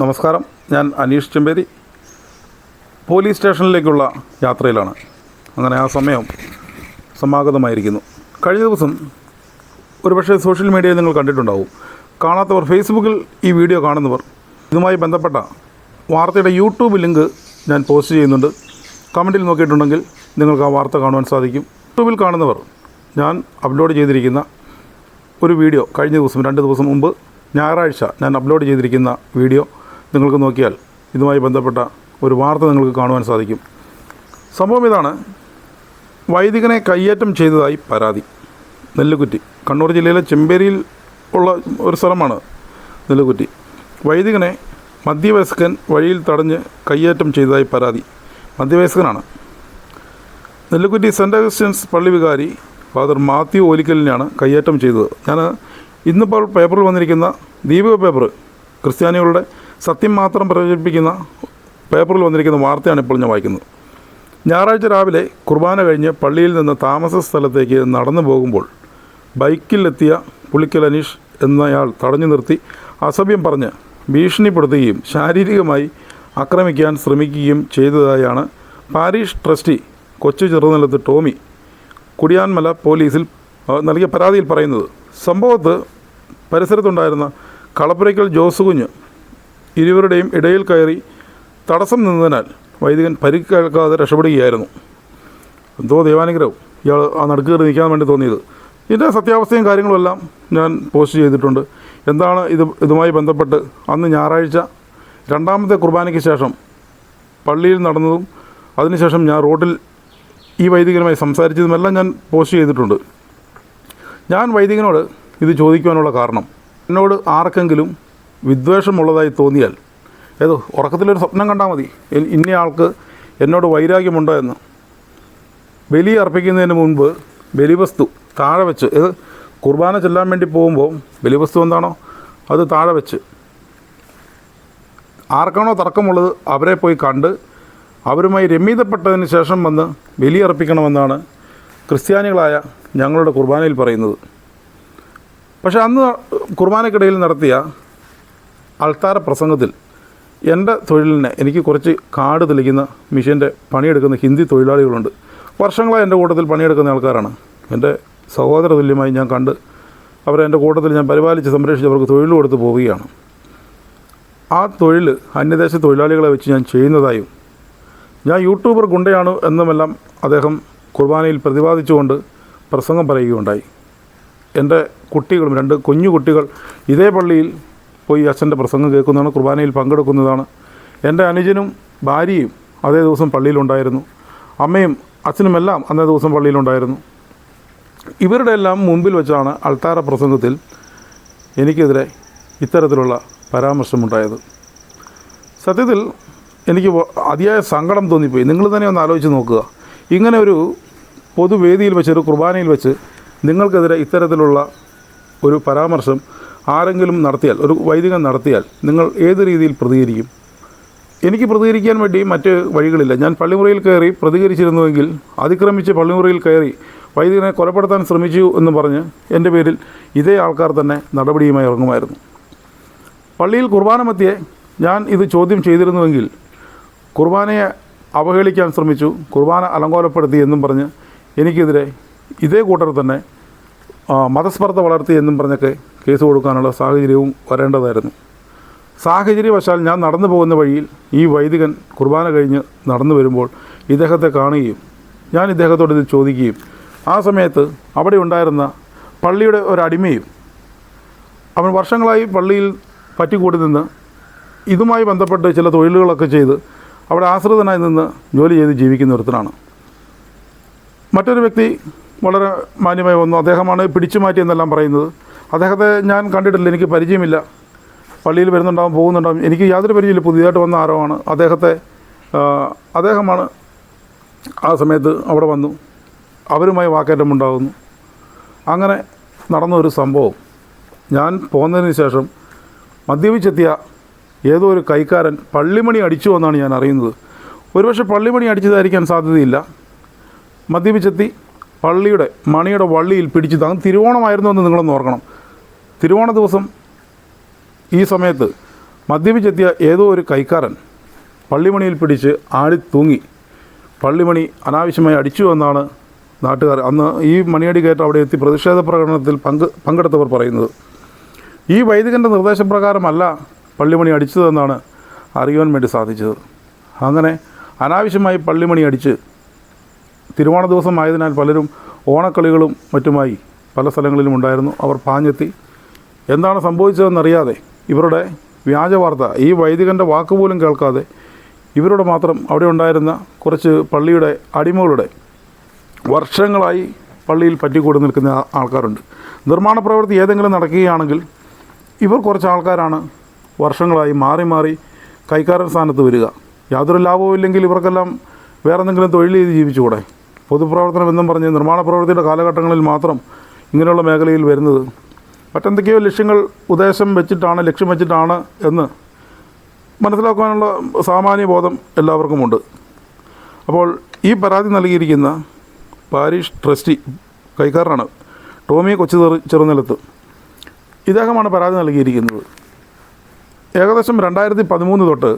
നമസ്കാരം. ഞാൻ അനീഷ് ചെമ്പേരി. പോലീസ് സ്റ്റേഷനിലേക്കുള്ള യാത്രയിലാണ്. അങ്ങനെ ആ സമയം സമാഗതമായിരിക്കുന്നു. കഴിഞ്ഞ ദിവസം ഒരുപക്ഷെ സോഷ്യൽ മീഡിയയിൽ നിങ്ങൾ കണ്ടിട്ടുണ്ടാവും. കാണാത്തവർ ഫേസ്ബുക്കിൽ ഈ വീഡിയോ കാണുന്നവർ ഇതുമായി ബന്ധപ്പെട്ട വാർത്തയുടെ യൂട്യൂബ് ലിങ്ക് ഞാൻ പോസ്റ്റ് ചെയ്യുന്നുണ്ട്. കമന്റിൽ നോക്കിയിട്ടുണ്ടെങ്കിൽ നിങ്ങൾക്ക് ആ വാർത്ത കാണുവാൻ സാധിക്കും. യൂട്യൂബിൽ കാണുന്നവർ ഞാൻ അപ്ലോഡ് ചെയ്തിരിക്കുന്ന ഒരു വീഡിയോ കഴിഞ്ഞ ദിവസം രണ്ട് ദിവസം മുമ്പ് ഞായറാഴ്ച ഞാൻ അപ്ലോഡ് ചെയ്തിരിക്കുന്ന വീഡിയോ നിങ്ങൾക്ക് നോക്കിയാൽ ഇതുമായി ബന്ധപ്പെട്ട ഒരു വാർത്ത നിങ്ങൾക്ക് കാണുവാൻ സാധിക്കും. സംഭവം ഇതാണ്. വൈദികനെ കയ്യേറ്റം ചെയ്തതായി പരാതി. നെല്ലുകുറ്റി. കണ്ണൂർ ജില്ലയിലെ ചെമ്പേരിയിൽ ഉള്ള ഒരു സ്ഥലമാണ് നെല്ലുകുറ്റി. വൈദികനെ മധ്യവയസ്കൻ വഴിയിൽ തടഞ്ഞ് കയ്യേറ്റം ചെയ്തതായി പരാതി. മധ്യവയസ്കനാണ്. നെല്ലുകുറ്റി സെന്റ് അഗസ്റ്റ്യൻസ് പള്ളി വികാരി ഫാദർ മാത്യു ഓലിക്കലിനെയാണ് കയ്യേറ്റം ചെയ്തത്. ഞാൻ ഇന്നിപ്പോൾ പേപ്പറിൽ വന്നിരിക്കുന്ന ദീപിക പേപ്പർ ക്രിസ്ത്യാനികളുടെ സത്യം മാത്രം പ്രചരിപ്പിക്കുന്ന പേപ്പറിൽ വന്നിരിക്കുന്ന വാർത്തയാണ് ഇപ്പോൾ ഞാൻ വായിക്കുന്നത്. ഞായറാഴ്ച രാവിലെ കുർബാന കഴിഞ്ഞ് പള്ളിയിൽ നിന്ന് താമസ സ്ഥലത്തേക്ക് നടന്നു പോകുമ്പോൾ ബൈക്കിലെത്തിയ പുളിക്കൽ അനീഷ് എന്നയാൾ തടഞ്ഞു നിർത്തി അസഭ്യം പറഞ്ഞ് ഭീഷണിപ്പെടുത്തുകയും ശാരീരികമായി ആക്രമിക്കാൻ ശ്രമിക്കുകയും ചെയ്തതായാണ് പാരീഷ് ട്രസ്റ്റി കൊച്ചു ചെറുനിലത്ത് ടോമി കുടിയാൻമല പോലീസിൽ നൽകിയ പരാതിയിൽ പറയുന്നത്. സംഭവത്ത് പരിസരത്തുണ്ടായിരുന്ന കളപ്പുരയ്ക്കൽ ജോസ് കുഞ്ഞ് ഇരുവരുടെയും ഇടയിൽ കയറി തടസ്സം നിന്നതിനാൽ വൈദികൻ പരിക്കേൽക്കാതെ രക്ഷപ്പെടുകയായിരുന്നു. എന്തോ ദൈവാനുഗ്രഹം. ഇയാൾ ആ നടുക്ക് കയറി നിൽക്കാൻ വേണ്ടി തോന്നിയത്. ഇതിന്റെ സത്യാവസ്ഥയും കാര്യങ്ങളുമെല്ലാം ഞാൻ പോസ്റ്റ് ചെയ്തിട്ടുണ്ട്. എന്താണ് ഇത് ഇതുമായി ബന്ധപ്പെട്ട് അന്ന് ഞായറാഴ്ച രണ്ടാമത്തെ കുർബാനയ്ക്ക് ശേഷം പള്ളിയിൽ നടന്നതും അതിനുശേഷം ഞാൻ റോഡിൽ ഈ വൈദികനുമായി സംസാരിച്ചതുമെല്ലാം ഞാൻ പോസ്റ്റ് ചെയ്തിട്ടുണ്ട്. ഞാൻ വൈദികനോട് ഇത് ചോദിക്കുവാനുള്ള കാരണം. എന്നോട് ആർക്കെങ്കിലും വിദ്വേഷമുള്ളതായി തോന്നിയാൽ ഏതോ ഉറക്കത്തിലൊരു സ്വപ്നം കണ്ടാൽ മതി. ഇന്നയാൾക്ക് എന്നോട് വൈരാഗ്യമുണ്ടോ എന്ന്. ബലി അർപ്പിക്കുന്നതിന് മുൻപ് ബലിവസ്തു താഴെ വെച്ച് ഇത് കുർബാന ചെല്ലാൻ വേണ്ടി പോകുമ്പോൾ ബലിവസ്തു എന്താണോ അത് താഴെ വെച്ച്. ആർക്കാണോ തർക്കമുള്ളത് അവരെ പോയി കണ്ട് അവരുമായി രമ്യതപ്പെട്ടതിന് ശേഷം വന്ന് ബലിയർപ്പിക്കണമെന്നാണ് ക്രിസ്ത്യാനികളായ ഞങ്ങളുടെ കുർബാനയിൽ പറയുന്നത്. പക്ഷേ അന്ന് കുർബാനക്കിടയിൽ നടത്തിയ അൾത്താര പ്രസംഗത്തിൽ എന്റെ തൊഴിലിനെ എനിക്ക് കുറച്ച് കാട് തെളിക്കുന്ന മിഷീന്റെ പണിയെടുക്കുന്ന ഹിന്ദി തൊഴിലാളികളുണ്ട്. വർഷങ്ങളായി എന്റെ കൂട്ടത്തിൽ പണിയെടുക്കുന്ന ആൾക്കാരാണ്. എന്റെ സഹോദര തുല്യമായി ഞാൻ കണ്ട് അവരെ എന്റെ കൂട്ടത്തിൽ ഞാൻ പരിപാലിച്ച് സംരക്ഷിച്ച് അവർക്ക് തൊഴിൽ കൊടുത്ത് പോവുകയാണ്. ആ തൊഴിൽ അന്യദേശ തൊഴിലാളികളെ വെച്ച് ഞാൻ ചെയ്യുന്നതായും ഞാൻ യൂട്യൂബർ ഗുണ്ടയാണ് എന്നുമെല്ലാം അദ്ദേഹം കുർബാനയിൽ പ്രതിപാദിച്ചുകൊണ്ട് പ്രസംഗം പറയുകയുണ്ടായി. എന്റെ കുട്ടികളും രണ്ട് കുഞ്ഞു കുട്ടികൾ ഇതേ പള്ളിയിൽ പോയി അച്ഛന്റെ പ്രസംഗം കേൾക്കുന്നതാണ് കുർബാനയിൽ പങ്കെടുക്കുന്നതാണ്. എന്റെ അനുജനും ഭാര്യയും അതേ ദിവസം പള്ളിയിലുണ്ടായിരുന്നു. അമ്മയും അച്ഛനുമെല്ലാം അന്നേ ദിവസം പള്ളിയിലുണ്ടായിരുന്നു. ഇവരുടെ എല്ലാം മുമ്പിൽ വെച്ചാണ് അൾത്താര പ്രസംഗത്തിൽ എനിക്കെതിരെ ഇത്തരത്തിലുള്ള പരാമർശമുണ്ടായത്. സത്യത്തിൽ എനിക്ക് അതിയായ സങ്കടം തോന്നിപ്പോയി. നിങ്ങൾ തന്നെ ഒന്ന് ആലോചിച്ച് നോക്കുക. ഇങ്ങനെ ഒരു പൊതുവേദിയിൽ വെച്ച് ഒരു കുർബാനയിൽ വെച്ച് നിങ്ങൾക്കെതിരെ ഇത്തരത്തിലുള്ള ഒരു പരാമർശം ആരെങ്കിലും നടത്തിയാൽ ഒരു വൈദികൻ നടത്തിയാൽ നിങ്ങൾ ഏത് രീതിയിൽ പ്രതികരിക്കും? എനിക്ക് പ്രതികരിക്കാൻ വേണ്ടി മറ്റ് വഴികളില്ല. ഞാൻ പള്ളിമുറിയിൽ കയറി പ്രതികരിച്ചിരുന്നുവെങ്കിൽ അതിക്രമിച്ച് പള്ളിമുറിയിൽ കയറി വൈദികനെ കൊലപ്പെടുത്താൻ ശ്രമിച്ചു എന്ന് പറഞ്ഞ് എന്റെ പേരിൽ ഇതേ ആൾക്കാർ തന്നെ നടപടിയുമായി ഇറങ്ങുമായിരുന്നു. പള്ളിയിൽ കുർബാന മധ്യേ ഞാൻ ഇത് ചോദ്യം ചെയ്തിരുന്നുവെങ്കിൽ കുർബാനയെ അവഹേളിക്കാൻ ശ്രമിച്ചു കുർബാന അലങ്കോലപ്പെടുത്തി എന്നും പറഞ്ഞ് എനിക്കെതിരെ ഇതേ കൂട്ടർ തന്നെ മതസ്പർദ്ധ വളർത്തി എന്നും പറഞ്ഞൊക്കെ കേസ് കൊടുക്കാനുള്ള സാഹചര്യവും വരേണ്ടതായിരുന്നു. സാഹചര്യവശാൽ ഞാൻ നടന്നു പോകുന്ന വഴിയിൽ ഈ വൈദികൻ കുർബാന കഴിഞ്ഞ് നടന്നു വരുമ്പോൾ ഇദ്ദേഹത്തെ കാണുകയും ഞാൻ ഇദ്ദേഹത്തോട് ഇത് ചോദിക്കുകയും ആ സമയത്ത് അവിടെ ഉണ്ടായിരുന്ന പള്ളിയുടെ ഒരടിമയും അവൻ വർഷങ്ങളായി പള്ളിയിൽ പറ്റിക്കൂടി നിന്ന് ഇതുമായി ബന്ധപ്പെട്ട് ചില തൊഴിലുകളൊക്കെ ചെയ്ത് അവിടെ ആശ്രിതനായി നിന്ന് ജോലി ചെയ്ത് ജീവിക്കുന്ന ഒരുത്തനാണ്. മറ്റൊരു വ്യക്തി വളരെ മാന്യമായി വന്നു. അദ്ദേഹമാണ് പിടിച്ചു മാറ്റിയെന്നെല്ലാം പറയുന്നത്. അദ്ദേഹത്തെ ഞാൻ കണ്ടിട്ടില്ല. എനിക്ക് പരിചയമില്ല. പള്ളിയിൽ വരുന്നുണ്ടാവും പോകുന്നുണ്ടാവും. എനിക്ക് യാതൊരു പരിചയമില്ല. പുതിയതായിട്ട് വന്ന ആരവാണ് അദ്ദേഹത്തെ അദ്ദേഹമാണ് ആ സമയത്ത് അവിടെ വന്നു. അവരുമായി വാക്കേറ്റം ഉണ്ടാകുന്നു അങ്ങനെ നടന്ന ഒരു സംഭവം. ഞാൻ പോന്നതിന് ശേഷം മദ്യപിച്ചെത്തിയ ഏതോ ഒരു കൈക്കാരൻ പള്ളിമണി അടിച്ചു എന്നാണ് ഞാൻ അറിയുന്നത്. ഒരുപക്ഷെ പള്ളിമണി അടിച്ചതായിരിക്കാൻ സാധ്യതയില്ല. മദ്യപിച്ചെത്തി പള്ളിയുടെ മണിയുടെ വള്ളിയിൽ പിടിച്ചു താങ്ങും. തിരുവോണമായിരുന്നു എന്ന് നിങ്ങളൊന്ന് ഓർക്കണം. തിരുവോണ ദിവസം ഈ സമയത്ത് മദ്യപിച്ചെത്തിയ ഏതോ ഒരു കൈക്കാരൻ പള്ളിമണിയിൽ പിടിച്ച് ആടി തൂങ്ങി. പള്ളിമണി അനാവശ്യമായി അടിച്ചു എന്നാണ് നാട്ടുകാർ അന്ന് ഈ മണിയടി കയറ്റം അവിടെ എത്തി പ്രതിഷേധ പ്രകടനത്തിൽ പങ്ക് പങ്കെടുത്തവർ പറയുന്നത്. ഈ വൈദികന്റെ നിർദ്ദേശപ്രകാരമല്ല പള്ളിമണി അടിച്ചതെന്നാണ് അറിയുവാൻ വേണ്ടി സാധിച്ചത്. അങ്ങനെ അനാവശ്യമായി പള്ളിമണി അടിച്ച് തിരുവോണ ദിവസമായതിനാൽ പലരും ഓണക്കളികളും മറ്റുമായി പല സ്ഥലങ്ങളിലും ഉണ്ടായിരുന്നു. അവർ പാഞ്ഞെത്തി. എന്താണ് സംഭവിച്ചതെന്നറിയാതെ ഇവരുടെ വ്യാജ വാർത്ത ഈ വൈദികന്റെ വാക്കുപോലും കേൾക്കാതെ ഇവരുടെ മാത്രം അവിടെ ഉണ്ടായിരുന്ന കുറച്ച് പള്ളിയുടെ അടിമകളുടെ വർഷങ്ങളായി പള്ളിയിൽ പറ്റിക്കൂടി നിൽക്കുന്ന ആൾക്കാരുണ്ട്. നിർമ്മാണ പ്രവൃത്തി ഏതെങ്കിലും നടക്കുകയാണെങ്കിൽ ഇവർ കുറച്ച് ആൾക്കാരാണ് വർഷങ്ങളായി മാറി മാറി കൈക്കാരൻ സ്ഥാനത്ത് വരിക. യാതൊരു ലാഭവും ഇല്ലെങ്കിൽ ഇവർക്കെല്ലാം വേറെന്തെങ്കിലും തൊഴിൽ ചെയ്ത് ജീവിച്ചുകൂടെ? പൊതുപ്രവർത്തനം എന്നും പറഞ്ഞ് നിർമ്മാണ പ്രവൃത്തിയുടെ കാലഘട്ടങ്ങളിൽ മാത്രം ഇങ്ങനെയുള്ള മേഖലയിൽ വരുന്നത്. മറ്റെന്തൊക്കെയോ ലക്ഷ്യങ്ങൾ ഉദ്ദേശം വെച്ചിട്ടാണ് ലക്ഷ്യം വെച്ചിട്ടാണ് എന്ന് മനസ്സിലാക്കുവാനുള്ള സാമാന്യ ബോധം എല്ലാവർക്കുമുണ്ട്. അപ്പോൾ ഈ പരാതി നൽകിയിരിക്കുന്ന പാരീഷ് ട്രസ്റ്റി കൈക്കാരനാണ് ടോമി കൊച്ചു ചെറു ചെറുനിലത്ത്. ഇദ്ദേഹമാണ് പരാതി നൽകിയിരിക്കുന്നത്. ഏകദേശം രണ്ടായിരത്തി പതിമൂന്ന് തൊട്ട്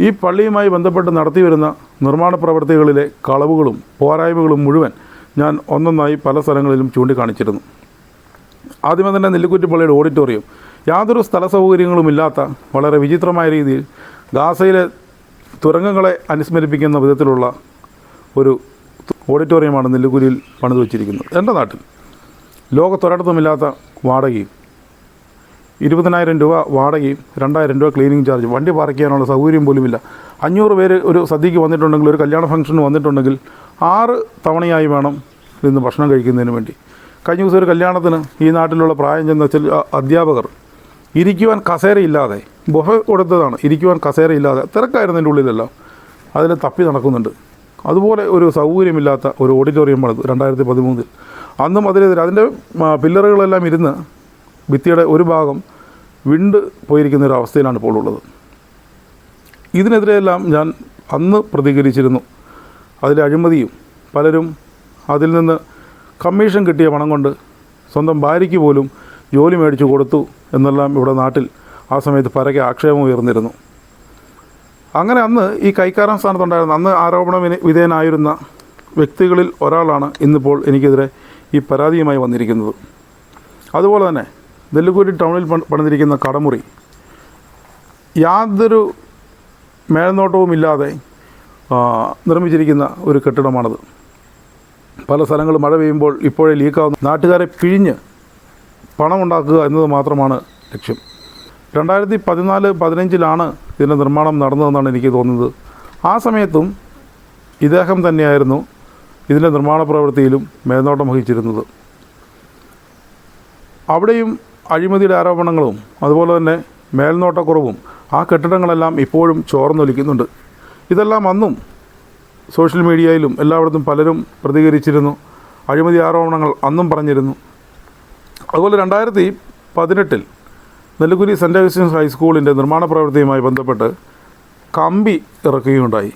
ഈ പള്ളിയുമായി ബന്ധപ്പെട്ട് നടത്തിവരുന്ന നിർമ്മാണ പ്രവർത്തികളിലെ കളവുകളും പോരായ്മകളും മുഴുവൻ ഞാൻ ഒന്നൊന്നായി പല സ്ഥലങ്ങളിലും ചൂണ്ടിക്കാണിച്ചിരുന്നു. ആദ്യമേ തന്നെ നെല്ലിക്കുറ്റി പള്ളിയുടെ ഓഡിറ്റോറിയം. യാതൊരു സ്ഥല സൗകര്യങ്ങളുമില്ലാത്ത വളരെ വിചിത്രമായ രീതിയിൽ ഗാസയിലെ തുരങ്കങ്ങളെ അനുസ്മരിപ്പിക്കുന്ന വിധത്തിലുള്ള ഒരു ഓഡിറ്റോറിയമാണ് നെല്ലിക്കുരിയിൽ പണിതു വച്ചിരിക്കുന്നത് എന്റെ നാട്ടിൽ ലോകത്തൊരിടത്തുമില്ലാത്ത വാടകയും ഇരുപതിനായിരം രൂപ വാടകയും രണ്ടായിരം രൂപ ക്ലീനിങ് ചാർജ് വണ്ടി പാർക്ക് ചെയ്യാനുള്ള സൗകര്യം പോലുമില്ല. അഞ്ഞൂറ് പേര് ഒരു സദ്യക്ക് വന്നിട്ടുണ്ടെങ്കിൽ ഒരു കല്യാണ ഫംഗ്ഷന് വന്നിട്ടുണ്ടെങ്കിൽ ആറ് തവണയായി വേണം ഇന്ന് ഭക്ഷണം കഴിക്കുന്നതിന് വേണ്ടി. കഴിഞ്ഞ ദിവസം ഒരു കല്യാണത്തിന് ഈ നാട്ടിലുള്ള പ്രായം ചെന്ന ചില അധ്യാപകർ ഇരിക്കുവാൻ കസേരയില്ലാതെ ബൊഫ കൊടുത്തതാണ് ഇരിക്കുവാൻ കസേരയില്ലാതെ തിരക്കായിരുന്നു എന്റെ ഉള്ളിലെല്ലാം. അതിൽ തപ്പി നടക്കുന്നുണ്ട്. അതുപോലെ ഒരു സൗകര്യമില്ലാത്ത ഒരു ഓഡിറ്റോറിയം പണിത് രണ്ടായിരത്തി പതിമൂന്നിൽ. അന്നും അതിനെതിരെ അതിന്റെ പില്ലറുകളെല്ലാം ഇരുന്ന് ഭിത്തിയുടെ ഒരു ഭാഗം വിണ്ട് പോയിരിക്കുന്ന ഒരു അവസ്ഥയിലാണ് ഇപ്പോൾ ഉള്ളത്. ഇതിനെതിരെയെല്ലാം ഞാൻ അന്ന് പ്രതികരിച്ചിരുന്നു. അതിലെ അഴിമതിയും പലരും അതിൽ നിന്ന് കമ്മീഷൻ കിട്ടിയ പണം കൊണ്ട് സ്വന്തം ഭാര്യയ്ക്ക് പോലും ജോലി മേടിച്ചു കൊടുത്തു എന്നെല്ലാം ഇവിടെ നാട്ടിൽ ആ സമയത്ത് പരക്കെ ആക്ഷേപം ഉയർന്നിരുന്നു. അങ്ങനെ അന്ന് ഈ കൈക്കാരൻ സ്ഥാനത്തുണ്ടായിരുന്ന അന്ന് ആരോപണ വിധേയനായിരുന്ന വ്യക്തികളിൽ ഒരാളാണ് ഇന്നിപ്പോൾ എനിക്കെതിരെ ഈ പരാതിയുമായി വന്നിരിക്കുന്നത്. അതുപോലെ തന്നെ നെല്ലിക്കുരി ടൗണിൽ പണി- പണിതിരിക്കുന്ന കടമുറി. യാതൊരു മേൽനോട്ടവുമില്ലാതെ നിർമ്മിച്ചിരിക്കുന്ന ഒരു കെട്ടിടമാണത്. പല സ്ഥലങ്ങളും മഴ പെയ്യുമ്പോൾ ഇപ്പോഴേ ലീക്കാവുന്ന നാട്ടുകാരെ പിഴിഞ്ഞ് പണമുണ്ടാക്കുക എന്നത് മാത്രമാണ് ലക്ഷ്യം. രണ്ടായിരത്തി പതിനാല് പതിനഞ്ചിലാണ് ഇതിന്റെ നിർമ്മാണം നടന്നതെന്നാണ് എനിക്ക് തോന്നുന്നത്. ആ സമയത്തും ഇദ്ദേഹം തന്നെയായിരുന്നു ഇതിന്റെ നിർമ്മാണ പ്രവൃത്തിയിലും മേൽനോട്ടം വഹിച്ചിരുന്നത്. അവിടെയും അഴിമതിയുടെ ആരോപണങ്ങളും അതുപോലെ തന്നെ മേൽനോട്ടക്കുറവും ആ കെട്ടിടങ്ങളെല്ലാം ഇപ്പോഴും ചോർന്നൊലിക്കുന്നുണ്ട്. ഇതെല്ലാം അന്നും സോഷ്യൽ മീഡിയയിലും എല്ലായിടത്തും പലരും പ്രതികരിച്ചിരുന്നു. അഴിമതി ആരോപണങ്ങൾ അന്നും പറഞ്ഞിരുന്നു. അതുപോലെ രണ്ടായിരത്തി പതിനെട്ടിൽ നെല്ലുകുരി സെന്റ് അഗസ്റ്റീൻസ് ഹൈസ്കൂളിന്റെ നിർമ്മാണ പ്രവൃത്തിയുമായി ബന്ധപ്പെട്ട് കമ്പി ഇറക്കുകയുണ്ടായി.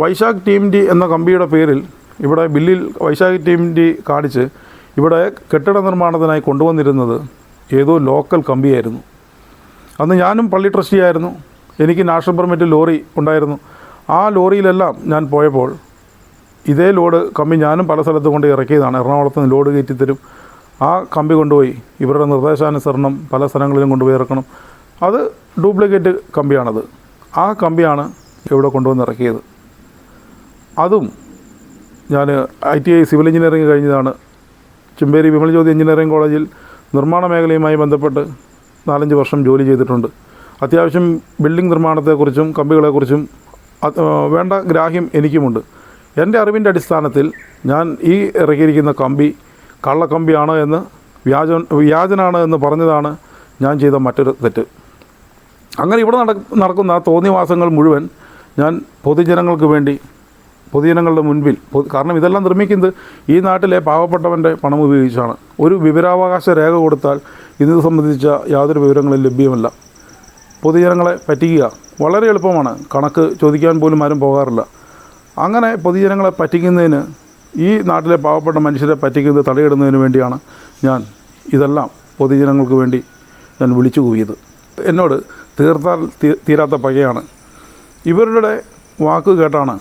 വൈശാഖ് ടീം ഡി എന്ന കമ്പിയുടെ പേരിൽ ഇവിടെ ബില്ലിൽ വൈശാഖ് ടീം ഡി കാണിച്ച് ഇവിടെ കെട്ടിട നിർമ്മാണത്തിനായി കൊണ്ടുവന്നിരുന്നത് ഏതോ ലോക്കൽ കമ്പിയായിരുന്നു. അന്ന് ഞാനും പള്ളി ട്രസ്റ്റി ആയിരുന്നു എനിക്ക് നാഷണൽ പെർമിറ്റ് ലോറി ഉണ്ടായിരുന്നു. ആ ലോറിയിലെല്ലാം ഞാൻ പോയപ്പോൾ ഇതേ ലോഡ് കമ്പി ഞാനും പല സ്ഥലത്ത് കൊണ്ട് ഇറക്കിയതാണ്. എറണാകുളത്ത് നിന്ന് ലോഡ് കയറ്റി തരും. ആ കമ്പി കൊണ്ടുപോയി. ഇവരുടെ നിർദ്ദേശാനുസരണം പല സ്ഥലങ്ങളിലും കൊണ്ടുപോയി ഇറക്കണം. അത് ഡ്യൂപ്ലിക്കേറ്റ് കമ്പിയാണത്. ആ കമ്പിയാണ് ഇവിടെ കൊണ്ടുവന്ന് ഇറക്കിയത്. അതും ഞാൻ I T I civil engineering കഴിഞ്ഞതാണ്. ചെമ്പേരി വിമൽ ജ്യോതി എഞ്ചിനീയറിംഗ് കോളേജിൽ നിർമ്മാണ മേഖലയുമായി ബന്ധപ്പെട്ട് നാലഞ്ച് വർഷം ജോലി ചെയ്തിട്ടുണ്ട്. അത്യാവശ്യം ബിൽഡിംഗ് നിർമ്മാണത്തെക്കുറിച്ചും കമ്പികളെക്കുറിച്ചും വേണ്ട ഗ്രാഹ്യം എനിക്കുമുണ്ട്. എന്റെ അറിവിന്റെ അടിസ്ഥാനത്തിൽ ഞാൻ ഈ ഇറക്കിയിരിക്കുന്ന കമ്പി കള്ളക്കമ്പിയാണ് എന്ന് വ്യാജ വ്യാജനാണ് എന്ന് പറഞ്ഞതാണ് ഞാൻ ചെയ്ത മറ്റൊരു തെറ്റ്. അങ്ങനെ ഇവിടെ നട നടക്കുന്ന തോന്നിവാസങ്ങൾ മുഴുവൻ ഞാൻ പൊതുജനങ്ങൾക്ക് വേണ്ടി പൊതുജനങ്ങളുടെ മുൻപിൽ കാരണം ഇതെല്ലാം നിർമ്മിക്കുന്നത് ഈ നാട്ടിലെ പാവപ്പെട്ടവന്റെ പണം ഉപയോഗിച്ചാണ്. ഒരു വിവരാവകാശ രേഖ കൊടുത്താൽ ഇത് സംബന്ധിച്ച യാതൊരു വിവരങ്ങളും ലഭ്യമല്ല. പൊതുജനങ്ങളെ പറ്റിക്കുക വളരെ എളുപ്പമാണ്. കണക്ക് ചോദിക്കാൻ പോലും ആരും പോകാറില്ല. അങ്ങനെ പൊതുജനങ്ങളെ പറ്റിക്കുന്നതിന് ഈ നാട്ടിലെ പാവപ്പെട്ട മനുഷ്യരെ പറ്റിക്കുന്നത് തടയിടുന്നതിന് വേണ്ടിയാണ് ഞാൻ ഇതെല്ലാം പൊതുജനങ്ങൾക്ക് വേണ്ടി ഞാൻ വിളിച്ചു കൂവിയത്. എന്നോട് തീർത്താൽ തീരാത്ത പകയാണ്. ഇവരുടെ വാക്ക് കേട്ടാണ്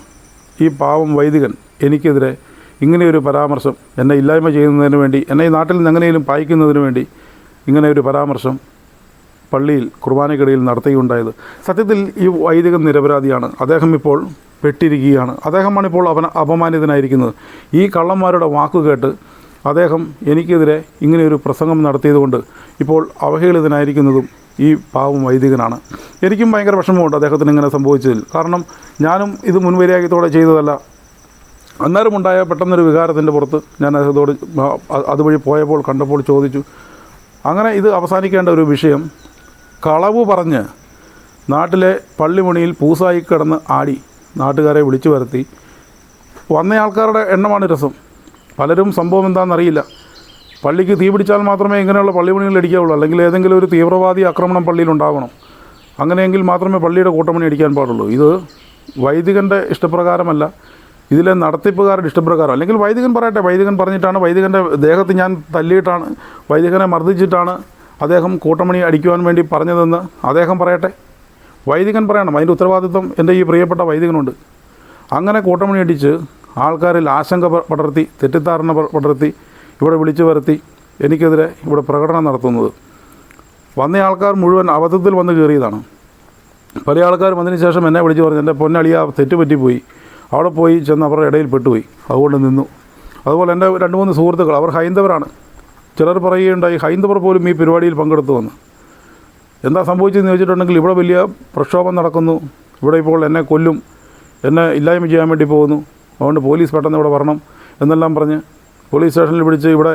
ഈ പാവം വൈദികൻ എനിക്കെതിരെ ഇങ്ങനെയൊരു പരാമർശം എന്നെ ഇല്ലായ്മ ചെയ്യുന്നതിന് വേണ്ടി എന്നെ ഈ നാട്ടിൽ നിന്ന് എങ്ങനെയും പായിക്കുന്നതിന് വേണ്ടി ഇങ്ങനെ ഒരു പരാമർശം പള്ളിയിൽ കുർബാനയ്ക്കിടയിൽ നടത്തുകയുണ്ടായത്. സത്യത്തിൽ ഈ വൈദികൻ നിരപരാധിയാണ്. അദ്ദേഹം ഇപ്പോൾ പെട്ടിരിക്കുകയാണ്. അദ്ദേഹമാണ് ഇപ്പോൾ അവന അപമാനിതനായിരിക്കുന്നത്. ഈ കള്ളന്മാരുടെ വാക്കു കേട്ട് അദ്ദേഹം എനിക്കെതിരെ ഇങ്ങനെയൊരു പ്രസംഗം നടത്തിയതുകൊണ്ട് ഇപ്പോൾ അവഹേളിതനായിരിക്കുന്നതും ഈ പാവം വൈദികനാണ്. എനിക്കും ഭയങ്കര വിഷമമുണ്ട് അദ്ദേഹത്തിന് ഇങ്ങനെ സംഭവിച്ചതിൽ. കാരണം ഞാനും ഇത് മുൻവൈരാഗ്യത്തോടെ ചെയ്തതല്ല. അന്നേരമുണ്ടായ പെട്ടെന്നൊരു വികാരത്തിന്റെ പുറത്ത് ഞാൻ അദ്ദേഹത്തോട് അതുവഴി പോയപ്പോൾ കണ്ടപ്പോൾ ചോദിച്ചു അങ്ങനെ ഇത് അവസാനിക്കേണ്ട ഒരു വിഷയം കളവ് പറഞ്ഞ് നാട്ടിലെ പള്ളിമണിയിൽ പൂസായി കിടന്ന് ആടി നാട്ടുകാരെ വിളിച്ചു വരുത്തി. വന്ന ആൾക്കാരുടെ എണ്ണമാണ് രസം. പലരും സംഭവം എന്താണെന്നറിയില്ല. പള്ളിക്ക് തീ പിടിച്ചാൽ മാത്രമേ ഇങ്ങനെയുള്ള പള്ളിപണികൾ അടിക്കാവുള്ളൂ. അല്ലെങ്കിൽ ഏതെങ്കിലും ഒരു തീവ്രവാദി ആക്രമണം പള്ളിയിൽ ഉണ്ടാകണം. അങ്ങനെയെങ്കിൽ മാത്രമേ പള്ളിയുടെ കൂട്ടമണി അടിക്കാൻ പാടുള്ളൂ. ഇത് വൈദികന്റെ ഇഷ്ടപ്രകാരമല്ല. ഇതിലെ നടത്തിപ്പുകാരുടെ ഇഷ്ടപ്രകാരം. അല്ലെങ്കിൽ വൈദികൻ പറയട്ടെ. വൈദികൻ പറഞ്ഞിട്ടാണ് വൈദികന്റെ ദേഹത്ത് ഞാൻ തല്ലിയിട്ടാണ് വൈദികനെ മർദ്ദിച്ചിട്ടാണ് അദ്ദേഹം കൂട്ടമണി അടിക്കുവാൻ വേണ്ടി പറഞ്ഞതെന്ന് അദ്ദേഹം പറയട്ടെ. വൈദികൻ പറയണം. അതിന്റെ ഉത്തരവാദിത്വം എന്റെ ഈ പ്രിയപ്പെട്ട വൈദികനുണ്ട്. അങ്ങനെ കൂട്ടമണി അടിച്ച് ആൾക്കാരിൽ ആശങ്ക പടർത്തി തെറ്റിദ്ധാരണ പടർത്തി ഇവിടെ വിളിച്ചു വരുത്തി എനിക്കെതിരെ ഇവിടെ പ്രകടനം നടത്തുന്നത്. വന്ന ആൾക്കാർ മുഴുവൻ അബദ്ധത്തിൽ വന്ന് കയറിയതാണ്. പല ആൾക്കാരും വന്നതിന് ശേഷം എന്നെ വിളിച്ചു പറഞ്ഞു എന്റെ പൊന്നളിയ തെറ്റ് പറ്റിപ്പോയി അവിടെ പോയി ചെന്ന് അവരുടെ ഇടയിൽ പെട്ടുപോയി. അതുകൊണ്ട് നിന്നു. അതുപോലെ എന്റെ രണ്ട് മൂന്ന് സുഹൃത്തുക്കൾ അവർ ഹൈന്ദവരാണ്. ചിലർ പറയുകയുണ്ടായി ഹൈന്ദവർ പോലും ഈ പരിപാടിയിൽ പങ്കെടുത്തു വന്ന് എന്താ സംഭവിച്ചതെന്ന് ചോദിച്ചിട്ടുണ്ടെങ്കിൽ ഇവിടെ വലിയ പ്രക്ഷോഭം നടക്കുന്നു. ഇവിടെ ഇപ്പോൾ എന്നെ കൊല്ലും. എന്നെ ഇല്ലായ്മ ചെയ്യാൻ വേണ്ടി പോകുന്നു. അതുകൊണ്ട് പോലീസ് പെട്ടെന്ന് ഇവിടെ വരണം എന്നെല്ലാം പറഞ്ഞ് പോലീസ് സ്റ്റേഷനിൽ പിടിച്ച് ഇവിടെ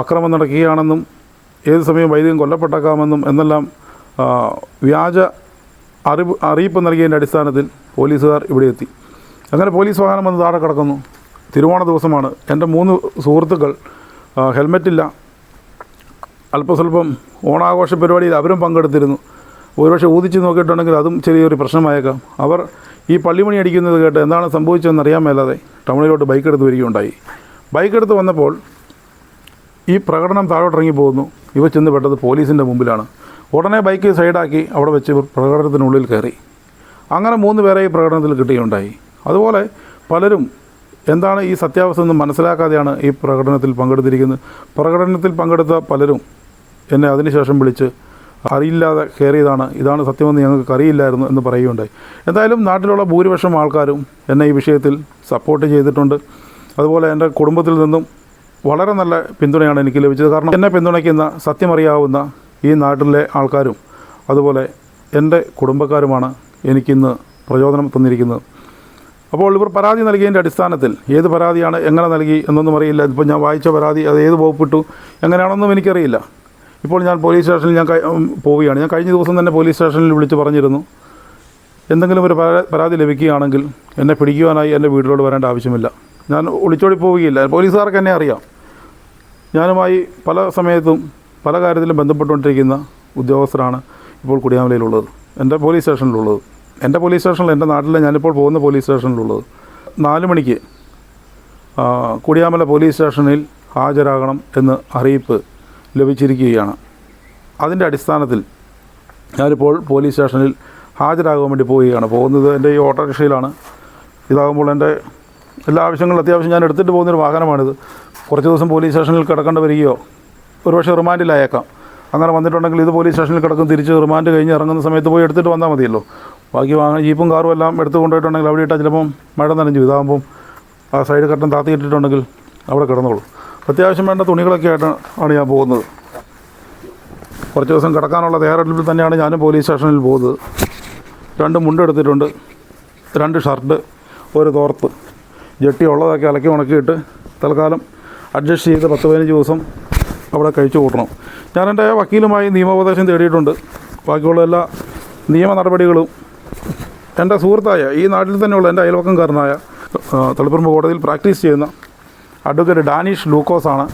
അക്രമം നടക്കുകയാണെന്നും ഏത് സമയം വൈദ്യം കൊല്ലപ്പെട്ടേക്കാമെന്നും എന്നെല്ലാം വ്യാജ അറിവ് അറിയിപ്പ് നൽകിയതിന്റെ അടിസ്ഥാനത്തിൽ പോലീസുകാർ ഇവിടെ എത്തി. അങ്ങനെ പോലീസ് വാഹനം വന്ന് താഴെ കിടക്കുന്നു. തിരുവോണ ദിവസമാണ്. എന്റെ മൂന്ന് സുഹൃത്തുക്കൾ ഹെൽമെറ്റില്ല. അല്പസ്വല്പം ഓണാഘോഷ പരിപാടിയിൽ അവരും പങ്കെടുത്തിരുന്നു. ഒരുപക്ഷെ ഊതിച്ച് നോക്കിയിട്ടുണ്ടെങ്കിൽ അതും ചെറിയൊരു പ്രശ്നമായേക്കാം. അവർ ഈ പള്ളിമണി അടിക്കുന്നത് കേട്ട് എന്താണ് സംഭവിച്ചതെന്ന് അറിയാൻ മേലാതെ ടൗണിലോട്ട് ബൈക്ക് എടുത്ത് വരികയുണ്ടായി. ബൈക്ക് എടുത്ത് വന്നപ്പോൾ ഈ പ്രകടനം താഴോട്ടിറങ്ങി പോകുന്നു. ഇവ ചെന്ന് പെട്ടത് പോലീസിന്റെ മുമ്പിലാണ്. ഉടനെ ബൈക്ക് സൈഡാക്കി അവിടെ വെച്ച് പ്രകടനത്തിനുള്ളിൽ കയറി. അങ്ങനെ മൂന്ന് പേരെ ഈ പ്രകടനത്തിൽ കിട്ടുകയുണ്ടായി. അതുപോലെ പലരും എന്താണ് ഈ സത്യാവസ്ഥ എന്ന് മനസ്സിലാക്കാതെയാണ് ഈ പ്രകടനത്തിൽ പങ്കെടുത്തിരിക്കുന്നത്. പ്രകടനത്തിൽ പങ്കെടുത്ത പലരും എന്നെ അതിനുശേഷം വിളിച്ച് അറിയില്ലാതെ കയറിയതാണ്. ഇതാണ് സത്യമെന്ന് ഞങ്ങൾക്ക് അറിയില്ലായിരുന്നു എന്ന് പറയുകയുണ്ടായി. എന്തായാലും നാട്ടിലുള്ള ഭൂരിപക്ഷം ആൾക്കാരും എന്നെ ഈ വിഷയത്തിൽ സപ്പോർട്ട് ചെയ്തിട്ടുണ്ട്. അതുപോലെ എന്റെ കുടുംബത്തിൽ നിന്നും വളരെ നല്ല പിന്തുണയാണ് എനിക്ക് ലഭിച്ചത്. കാരണം എന്നെ പിന്തുണയ്ക്കുന്ന സത്യമറിയാവുന്ന ഈ നാട്ടിലെ ആൾക്കാരും അതുപോലെ എന്റെ കുടുംബക്കാരുമാണ് എനിക്കിന്ന് പ്രചോദനം തന്നിരിക്കുന്നത്. അപ്പോൾ ഇവർ പരാതി നൽകിയതിന്റെ അടിസ്ഥാനത്തിൽ ഏത് പരാതിയാണ് എങ്ങനെ നൽകി എന്നൊന്നും അറിയില്ല. ഇപ്പോൾ ഞാൻ വായിച്ച പരാതി അത് ഏത് വകുപ്പിട്ടു എങ്ങനെയാണെന്നും എനിക്കറിയില്ല. ഇപ്പോൾ ഞാൻ പോലീസ് സ്റ്റേഷനിൽ ഞാൻ പോവുകയാണ്. ഞാൻ കഴിഞ്ഞ ദിവസം തന്നെ പോലീസ് സ്റ്റേഷനിൽ വിളിച്ച് പറഞ്ഞിരുന്നു. എന്തെങ്കിലും ഒരു പരാതി ലഭിക്കുകയാണെങ്കിൽ എന്നെ പിടിക്കുവാനായി എന്റെ വീട്ടിലോട്ട് വരേണ്ട ആവശ്യമില്ല. ഞാൻ ഒളിച്ചോടി പോവുകയില്ല. പോലീസുകാർക്ക് തന്നെ അറിയാം. ഞാനുമായി പല സമയത്തും പല കാര്യത്തിലും ബന്ധപ്പെട്ടുകൊണ്ടിരിക്കുന്ന ഉദ്യോഗസ്ഥരാണ് ഇപ്പോൾ കുടിയാമലയിലുള്ളത്. എന്റെ പോലീസ് സ്റ്റേഷനിലുള്ളത്. എന്റെ പോലീസ് സ്റ്റേഷനിൽ എന്റെ നാട്ടിലെ ഞാനിപ്പോൾ പോകുന്ന പോലീസ് സ്റ്റേഷനിലുള്ളത്. നാല് മണിക്ക് കുടിയാമല പോലീസ് സ്റ്റേഷനിൽ ഹാജരാകണം എന്ന് അറിയിപ്പ് ലഭിച്ചിരിക്കുകയാണ്. അതിന്റെ അടിസ്ഥാനത്തിൽ ഞാനിപ്പോൾ പോലീസ് സ്റ്റേഷനിൽ ഹാജരാകാൻ വേണ്ടി പോവുകയാണ്. പോകുന്നത് എന്റെ ഈ ഓട്ടോറിക്ഷയിലാണ്. ഇതാകുമ്പോൾ എന്റെ എല്ലാ ആവശ്യങ്ങളും അത്യാവശ്യം ഞാൻ എടുത്തിട്ട് പോകുന്നൊരു വാഹനമാണിത്. കുറച്ച് ദിവസം പോലീസ് സ്റ്റേഷനിൽ കിടക്കേണ്ടി വരികയോ ഒരുപക്ഷെ റിമാൻഡിലായേക്കാം. അങ്ങനെ വന്നിട്ടുണ്ടെങ്കിൽ ഇത് പോലീസ് സ്റ്റേഷനിൽ കിടക്കും തിരിച്ച് റിമാൻഡ് കഴിഞ്ഞ് ഇറങ്ങുന്ന സമയത്ത് പോയി എടുത്തിട്ട് വന്നാൽ മതിയല്ലോ. ബാക്കി വാഹനം ജീപ്പും കാറും എല്ലാം എടുത്ത് കൊണ്ടുപോയിട്ടുണ്ടെങ്കിൽ അവിടെ ഇട്ടാൽ ചിലപ്പം മഴ നനഞ്ഞു. ഇതാകുമ്പം ആ സൈഡ് കട്ടൻ താത്തി ഇട്ടിട്ടുണ്ടെങ്കിൽ അവിടെ കിടന്നോളൂ. അത്യാവശ്യം വേണ്ട തുണികളൊക്കെ ആയിട്ട് ആണ് ഞാൻ പോകുന്നത്. കുറച്ച് ദിവസം കിടക്കാനുള്ള തയ്യാറെടുപ്പിൽ തന്നെയാണ് ഞാനും പോലീസ് സ്റ്റേഷനിൽ പോകുന്നത്. രണ്ട് മുണ്ടെടുത്തിട്ടുണ്ട് രണ്ട് ഷർട്ട് ഒരു തോർത്ത് ജട്ടി ഉള്ളതൊക്കെ അലക്കി ഉണക്കിയിട്ട് തൽക്കാലം അഡ്ജസ്റ്റ് ചെയ്ത് പത്ത് പതിനഞ്ച് ദിവസം അവിടെ കഴിച്ചു കൂട്ടണം. ഞാൻ എന്റെ വക്കീലുമായി നിയമോപദേശം തേടിയിട്ടുണ്ട്. ബാക്കിയുള്ള എല്ലാ നിയമ നടപടികളും എന്റെ സുഹൃത്തായ ഈ നാട്ടിൽ തന്നെയുള്ള എന്റെ അയൽവക്കംകാരനായ തളിപ്പറമ്പ് കോടതിയിൽ പ്രാക്ടീസ് ചെയ്യുന്ന അഡ്വക്കേറ്റ് ഡാനിഷ് ലൂക്കോസാണ്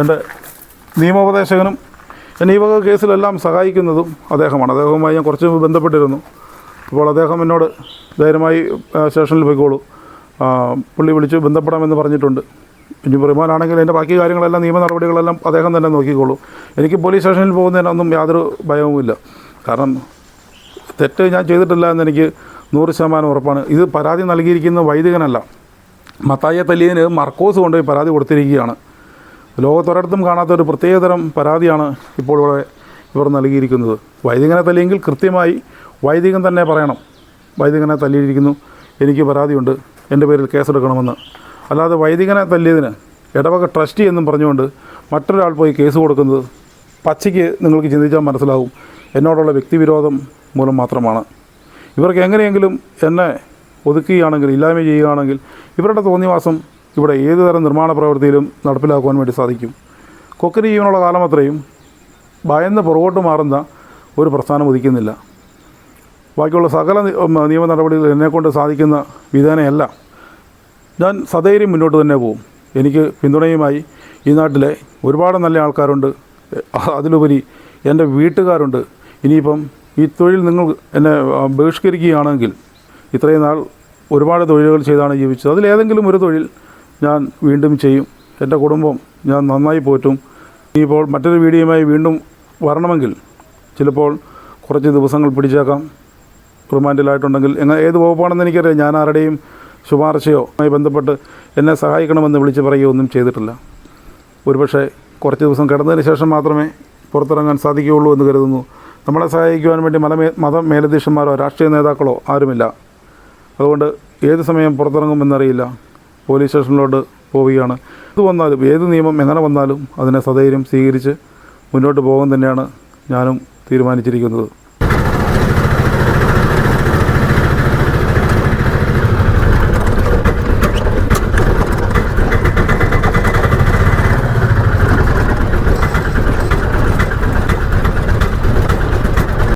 എന്റെ നിയമോപദേശകനും എന്നെ ഈ വക കേസിലെല്ലാം സഹായിക്കുന്നതും അദ്ദേഹമാണ്. അദ്ദേഹവുമായി ഞാൻ കുറച്ച് ബന്ധപ്പെട്ടിരുന്നു. അപ്പോൾ അദ്ദേഹം എന്നോട് ധൈര്യമായി സ്റ്റേഷനിൽ പോയിക്കോളൂ. പുള്ളി വിളിച്ച് ബന്ധപ്പെടാമെന്ന് പറഞ്ഞിട്ടുണ്ട്. ഇനി പെരുമാനാണെങ്കിൽ എന്റെ ബാക്കി കാര്യങ്ങളെല്ലാം നിയമ നടപടികളെല്ലാം അദ്ദേഹം തന്നെ നോക്കിക്കോളൂ. എനിക്ക് പോലീസ് സ്റ്റേഷനിൽ പോകുന്നതിനൊന്നും യാതൊരു ഭയവുമില്ല. കാരണം തെറ്റ് ഞാൻ ചെയ്തിട്ടില്ല എന്ന് എനിക്ക് നൂറ് ശതമാനം ഉറപ്പാണ്. ഇത് പരാതി നൽകിയിരിക്കുന്ന വൈദികനല്ല. മത്തായ തല്ലിയതിന് മർക്കോസ് കൊണ്ടുപോയി പരാതി കൊടുത്തിരിക്കുകയാണ്. ലോകത്തൊരിടത്തും കാണാത്ത ഒരു പ്രത്യേകതരം പരാതിയാണ് ഇപ്പോൾ ഇവിടെ ഇവർ നൽകിയിരിക്കുന്നത്. വൈദികനെ തല്ലിയെങ്കിൽ കൃത്യമായി വൈദികൻ തന്നെ പറയണം. വൈദികനെ തല്ലിയിരിക്കുന്നു. എനിക്ക് പരാതിയുണ്ട്. എന്റെ പേരിൽ കേസെടുക്കണമെന്ന്. അല്ലാതെ വൈദികനെ തല്ലിയതിന് ഇടവക ട്രസ്റ്റി എന്നും പറഞ്ഞുകൊണ്ട് മറ്റൊരാൾ പോയി കേസ് കൊടുക്കുന്നത് പച്ചയ്ക്ക് നിങ്ങൾക്ക് ചിന്തിച്ചാൽ മനസ്സിലാവും. എന്നോടുള്ള വ്യക്തിവിരോധം മൂലം മാത്രമാണ്. ഇവർക്ക് എങ്ങനെയെങ്കിലും എന്നെ ഒതുക്കുകയാണെങ്കിൽ ഇല്ലായ്മ ചെയ്യുകയാണെങ്കിൽ ഇവരുടെ തോന്നിവാസം ഇവിടെ ഏതു തരം നിർമ്മാണ പ്രവൃത്തിയിലും നടപ്പിലാക്കുവാൻ വേണ്ടി സാധിക്കും. കൊക്കരി ജീവനുള്ള കാലം അത്രയും ഭയന്ന് പുറകോട്ട് മാറുന്ന ഒരു പ്രസ്ഥാനം ഉദിക്കുന്നില്ല ബാക്കിയുള്ള സകല നിയമ നടപടികൾ എന്നെക്കൊണ്ട് സാധിക്കുന്ന വിധേനയല്ല. ഞാൻ സധൈര്യം മുന്നോട്ട് തന്നെ പോകും എനിക്ക് പിന്തുണയുമായി ഈ നാട്ടിലെ ഒരുപാട് നല്ല ആൾക്കാരുണ്ട്. അതിലുപരി എന്റെ വീട്ടുകാരുണ്ട്. ഇനിയിപ്പം ഈ തൊഴിൽ നിങ്ങൾ എന്നെ ബഹിഷ്കരിക്കുകയാണെങ്കിൽ ഇത്രയും നാൾ ഒരുപാട് തൊഴിലുകൾ ചെയ്താണ് ജീവിച്ചത്. അതിലേതെങ്കിലും ഒരു തൊഴിൽ ഞാൻ വീണ്ടും ചെയ്യും. എന്റെ കുടുംബം ഞാൻ നന്നായി പോറ്റും. ഇനിയിപ്പോൾ മറ്റൊരു വീഡിയോയുമായി വീണ്ടും വരണമെങ്കിൽ ചിലപ്പോൾ കുറച്ച് ദിവസങ്ങൾ പിടിച്ചേക്കാം. റിമാൻഡിലായിട്ടുണ്ടെങ്കിൽ എങ്ങനെ ഏത് വകുപ്പാണെന്ന് എനിക്കറിയാം. ഞാൻ ആരുടെയും ശുപാർശയോ ആയി ബന്ധപ്പെട്ട് എന്നെ സഹായിക്കണമെന്ന് വിളിച്ച് പറയുകയോ ഒന്നും ചെയ്തിട്ടില്ല. ഒരുപക്ഷെ കുറച്ച് ദിവസം കിടന്നതിന് ശേഷം മാത്രമേ പുറത്തിറങ്ങാൻ സാധിക്കുകയുള്ളൂ എന്ന് കരുതുന്നു. നമ്മളെ സഹായിക്കുവാൻ വേണ്ടി മത മത മേലധ്യക്ഷന്മാരോ രാഷ്ട്രീയ നേതാക്കളോ ആരുമില്ല. അതുകൊണ്ട് ഏത് സമയം പുറത്തിറങ്ങുമെന്നറിയില്ല. പോലീസ് സ്റ്റേഷനിലോട്ട് പോവുകയാണ്. ഇത് വന്നാലും ഏത് നിയമം എങ്ങനെ വന്നാലും അതിനെ സധൈര്യം സ്വീകരിച്ച് മുന്നോട്ട് പോകാൻ തന്നെയാണ് ഞാനും തീരുമാനിച്ചിരിക്കുന്നത്.